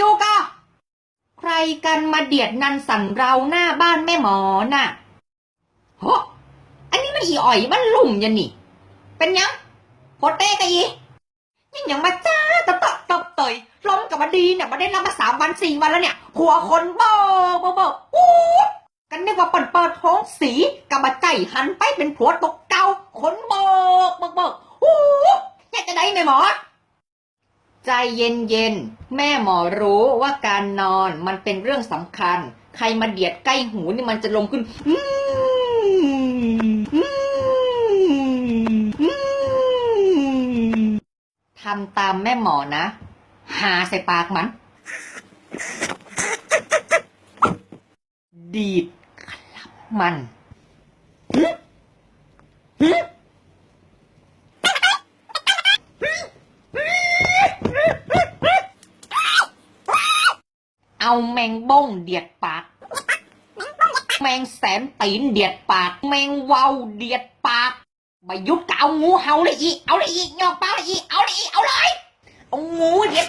อยู่ก็ใครกันมาเดียดนันสั่นเราหน้าบ้านแม่หมอน่ะโหอันนี้มันอีอ่อยมันหลุ่มยันนี่ เป็นยังโคเต้กะอียังยังมาจ้าตะตะตบเตยล้มกับมาดีเนี่ยมาได้รับมาสามวันสี่วันแล้วเนี่ยหัวคนเบิกเบิกเบิกอู้กันนึกว่าเปิดเปิดท้องสีกับมาใจหันไปเป็นผัวตกเกาคนเบิกเบิกเบิกอู้อยากจะได้ไหมหมอ ใจเย็นเย็นๆแม่หมอรู้ว่าการนอนมันเป็นเรื่องสำคัญ ใครมาเดียดใกล้หูนี่มันจะลงขึ้นทำตามแม่หมอนะ หาใส่ปากมัน ดีดคลับมันหึหึ เอาแมงบ้งเดียดปาก แมงแสนตีนเดียดปาก แมงวาวเดียดปากมายุดกะเอางูเห่าเลยอี เอาเลยอีงอกปากเลยอี เอาเลยอี เอาเลย เอางูเดียด